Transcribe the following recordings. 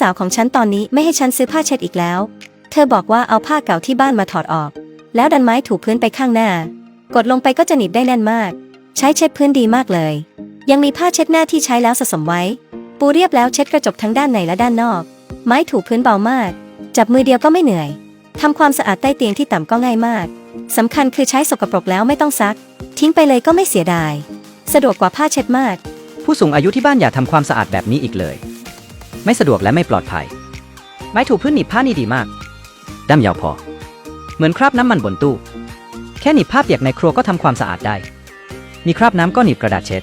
สาวของฉันตอนนี้ไม่ให้ฉันซื้อผ้าเช็ดอีกแล้ว เธอบอกว่าเอาผ้าเก่าที่บ้านมาถอดออก แล้วดันไม้ถูพื้นไปข้างหน้า กดลงไปก็จะหนีบได้แน่นมาก ใช้เช็ดพื้นดีมากเลย ยังมีผ้าเช็ดหน้าที่ใช้แล้วสะสมไว้ ปูเรียบแล้วเช็ดกระจกทั้งด้านในและด้านนอก ไม้ถูพื้นเบามาก จับมือเดียวก็ไม่เหนื่อยทำความสะอาดใต้เตียงที่ต่ำก็ง่ายมากสำคัญคือใช้สกปรกแล้วไม่ต้องซัก ทิ้งไปเลยก็ไม่เสียดาย สะดวกกว่าผ้าเช็ดมาก ผู้สูงอายุที่บ้านอย่าทำความสะอาดแบบนี้อีกเลย ไม่สะดวกและไม่ปลอดภัย ไม้ถูพื้นหนีบผ้านี่ดีมากด้ามยาวพอ เหมือนคราบน้ำมันบนตู้ แค่หนีบผ้าเปียกในครัวก็ทำความสะอาดได้ มีคราบน้ำก็หนีบกระดาษเช็ด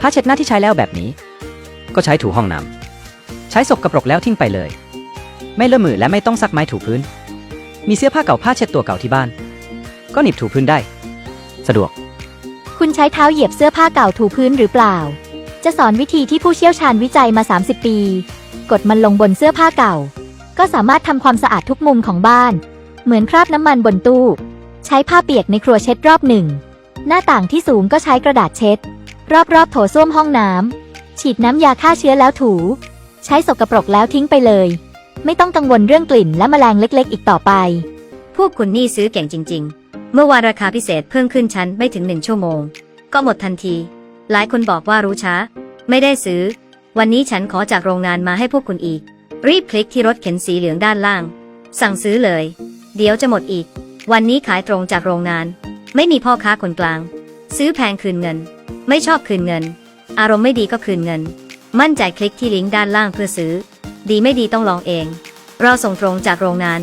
ผ้าเช็ดหน้าที่ใช้แล้วแบบนี้ ก็ใช้ถูห้องน้ำใช้สกกระปรกแล้วทิ้งไปเลย ไม่เลอะมือและไม่ต้องซักไม้ถูพื้น มีเสื้อผ้าเก่าผ้าเช็ดตัวเก่าที่บ้าน ก็หนีบถูพื้นได้ สะดวก คุณใช้เท้าเหยียบเสื้อผ้าเก่าถูพื้นหรือเปล่า จะสอนวิธีที่ผู้เชี่ยวชาญวิจัยมา 30 ปี กดมันลงบนเสื้อผ้าเก่า ก็สามารถทำความสะอาดทุกมุมของบ้าน เหมือนคราบน้ำมันบนตู้ ใช้ผ้าเปียกในครัวเช็ดรอบหนึ่ง หน้าต่างที่สูงก็ใช้กระดาษเช็ด รอบๆ โถส้วมห้องน้ำฉีดน้ำยาฆ่าเชื้อแล้วถู ใช้สกปรกแล้วทิ้งไปเลย ไม่ต้องกังวลเรื่องกลิ่นและแมลงเล็ก ๆ อีกต่อไป พวกคุณนี่ซื้อเก่งจริง ๆ เมื่อวานราคาพิเศษเพิ่มขึ้นชั้นไม่ถึงหนึ่งชั่วโมง ก็หมดทันที หลายคนบอกว่ารู้ช้า ไม่ได้ซื้อ วันนี้ฉันขอจากโรงงานมาให้พวกคุณอีก รีบคลิกที่รถเข็นสีเหลืองด้านล่าง สั่งซื้อเลย เดี๋ยวจะหมดอีก วันนี้ขายตรงจากโรงงาน ไม่มีพ่อค้าคนกลาง ซื้อแพงคืนเงิน ไม่ชอบคืนเงิน อารมณ์ไม่ดีก็คืนเงิน มั่นใจคลิกที่ลิงก์ด้านล่างเพื่อซื้อ ดีไม่ดีต้องลองเอง เราส่งตรงจากโรงงาน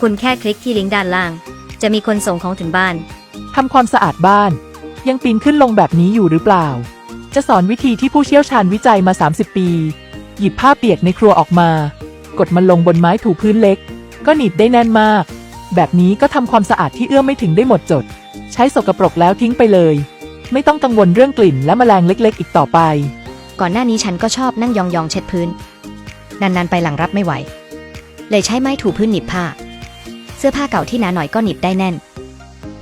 คุณแค่คลิกที่ลิงก์ด้านล่าง จะมีคนส่งของถึงบ้านทำความสะอาดบ้าน ยังปีนขึ้นลงแบบนี้อยู่หรือเปล่า จะสอนวิธีที่ผู้เชี่ยวชาญวิจัยมา 30 ปี หยิบผ้าเปียกในครัวออกมา กดมันลงบนไม้ถูพื้นเล็ก ก็หนีบได้แน่นมาก แบบนี้ก็ทำความสะอาดที่เอื้อมไม่ถึงได้หมดจด ใช้สกปรกแล้วทิ้งไปเลย ไม่ต้องกังวลเรื่องกลิ่นและแมลงเล็ก ๆ อีกต่อไป ก่อนหน้านี้ฉันก็ชอบนั่งยองๆเช็ดพื้น นานๆไปหลังรับไม่ไหว เลยใช้ไม้ถูพื้นหนีบผ้า เสื้อผ้าเก่าที่หนาหน่อยก็หนีบได้แน่น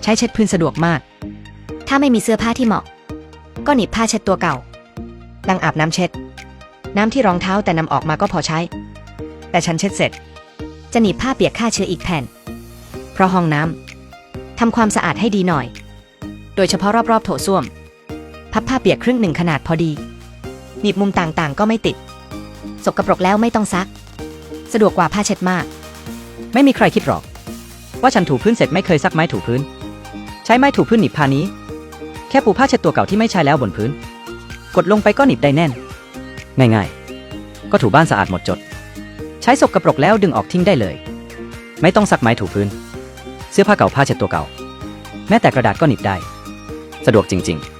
ใช้เช็ดพื้นสะดวกมาก ถ้าไม่มีเสื้อผ้าที่เหมาะ ก็หนีบผ้าเช็ดตัวเก่าลังอาบน้ำเช็ด น้ำที่รองเท้าแต่นำออกมาก็พอใช้ แต่ฉันเช็ดเสร็จ จะหนีบผ้าเปียกฆ่าเชื้ออีกแผ่น เพราะห้องน้ำทำความสะอาดให้ดีหน่อย โดยเฉพาะรอบๆโถส้วม พับผ้าเปียกครึ่งหนึ่งขนาดพอดี หนีบมุมต่างๆ ก็ไม่ติด สกปรกแล้วไม่ต้องซัก สะดวกกว่าผ้าเช็ดมาก ไม่มีใครคิดหรอก ว่าฉันถูพื้นเสร็จไม่เคยซักไม้ถูพื้น ใช้ไม้ถูพื้นหนีบผ้านี้ แค่ปูผ้าเช็ดตัวเก่าที่ไม่ใช้แล้วบนพื้น กดลงไปก็หนีบได้แน่น ง่ายๆ ก็ถูบ้านสะอาดหมดจด ใช้สกกระปรกแล้วดึงออกทิ้งได้เลย ไม่ต้องซักไม้ถูพื้น เสื้อผ้าเก่าผ้าเช็ดตัวเก่า แม้แต่กระดาษก็หนีบได้ สะดวกจริง ๆ